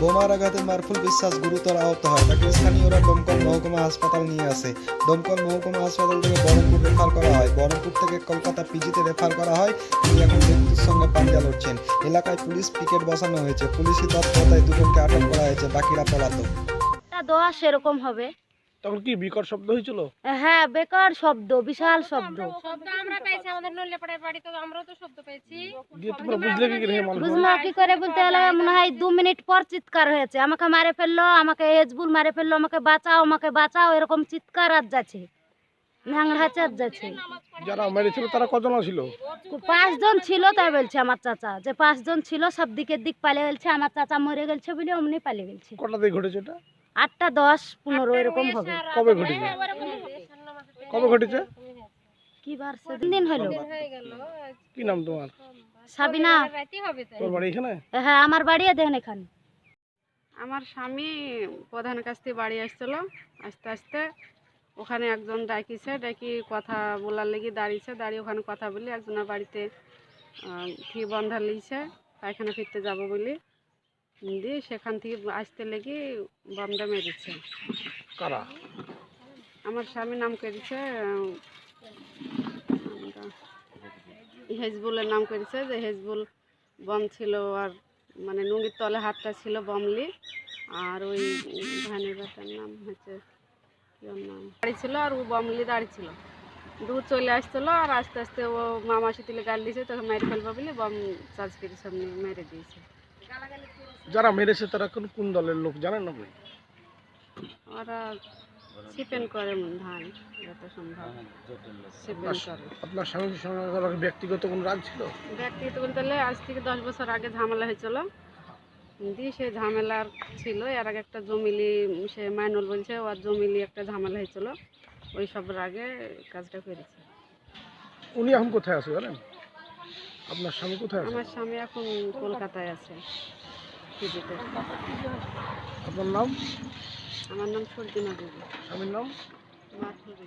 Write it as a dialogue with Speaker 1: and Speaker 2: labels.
Speaker 1: লোহার আঘাতে মারফুল বিশ্বাস গুরুতর আহত হয়। তাকে স্থানীয়রা দমকল মহকুমা হাসপাতাল নিয়ে আসে। দমকল মহকুমা হাসপাতাল থেকে বহরমপুর রেফার করা হয়। বহরমপুর থেকে কলকাতা পিজিতে রেফার করা হয়। তিনি এখন মৃত্যুর সঙ্গে পাঞ্জা লড়ছেন। এলাকায় পুলিশ পিকেট বসানো হয়েছে। পুলিশি তৎপরতায় দুজনকে আটক করা হয়েছে বাকিরা পলাতক।
Speaker 2: দোয়া সেরকম হবে।
Speaker 3: তখন কি বিকট শব্দ হয়েছিল?
Speaker 2: হ্যাঁ বেকার শব্দ বিশাল শব্দ।
Speaker 4: শব্দ আমরা পেয়েছি আমাদের নলিয়াপাড়ার বাড়িতে আমরাও তো শব্দ পেয়েছি।
Speaker 3: দিয়ে তোমরা বুঝলে কি করে মানুষ?
Speaker 2: বুঝলো কি করে বলতে গেলে মনে হয় দু মিনিট পর চিৎকার হয়েছে। আমাকে মারে ফেলল আমাকে হেজবুল মারে ফেলল আমাকে বাঁচাও আমাকে বাঁচাও এরকম চিৎকার আর যাচ্ছে। যাচ্ছে।
Speaker 3: যারা মেরেছিল তারা কজন ছিল?
Speaker 2: পাঁচজন ছিল তাই বলছে আমার চাচা। যে পাঁচজন ছিল সব দিকের দিক পালিয়ে গেছে আমার চাচা মরে গেছে বলে অমনি পালিয়ে গেছে
Speaker 3: কটা দিয়ে ঘটেছে এটা?
Speaker 2: আটটা দশ পনেরো এরকম হবে।
Speaker 3: কবে ঘটেছে? কবে ঘটেছে?
Speaker 2: কি বার তিন দিন হলো?
Speaker 3: কি নাম তোমার?
Speaker 2: সাবিনা।
Speaker 4: রাতে হবে তাই।
Speaker 3: তোর বাড়ি এখানে?
Speaker 2: হ্যাঁ আমার বাড়িও দেখেন এখানে।
Speaker 5: আমার স্বামী প্রধান কাছ থেকে বাড়ি আসছিল। আস্তে আস্তে ওখানে একজন ডাকিছে ডাকি কথা বলার লেগে দাঁড়িয়েছে। দাঁড়িয়ে ওখানে কথা বলি একজনের বাড়িতে ফি বন্ধা লিয়েছে পায়খানা ফিরতে যাব বলি। দিয়ে সেখান থেকে আসতে লেগে বমটা মেরেছে।
Speaker 3: কারা?
Speaker 5: আমার স্বামী নাম করেছে হেজবুলের নাম করেছে যে হেজবুল বম ছিল আর মানে নুঙ্গির তলে হাতটা ছিল বমলি আর ওই ভাইনের বেটার নাম হচ্ছে নাম? দাঁড়িয়ে ছিল আর ও বমলি দাঁড়িয়ে ছিল। দু চলে আসছিল আর আস্তে আস্তে ও মামাসি তুলে গাল দিয়েছে তখন মেরে ফেলব বলে বম চার্জ করে সামনে মেরে দিয়েছে।
Speaker 3: যারা মেরেছে তারা কোন কোন দলের লোক জানেন আপনি
Speaker 5: ওরা করে ধান যত সম্ভব চিপেন করে।
Speaker 3: আপনার সঙ্গে ব্যক্তিগত কোন রাগ ছিল?
Speaker 5: ব্যক্তিগত বলতে আজ থেকে দশ বছর আগে ঝামেলা হয়েছিল। দিয়ে সে ঝামেলার ছিল এর আগে একটা জমিলি সে মাইনুল বলছে ওর জমিলি একটা ঝামেলা হয়েছিল। ওই সবের আগে কাজটা করেছে।
Speaker 3: উনি এখন কোথায় আছে জানেন? আপনার স্বামী কোথায় আছে?
Speaker 5: আমার স্বামী এখন কলকাতায় আছে পিজিতে
Speaker 3: আপনার নাম?
Speaker 5: আমার নাম সর্দিনা দেবী।
Speaker 3: স্বামীর নাম?
Speaker 5: মাথুর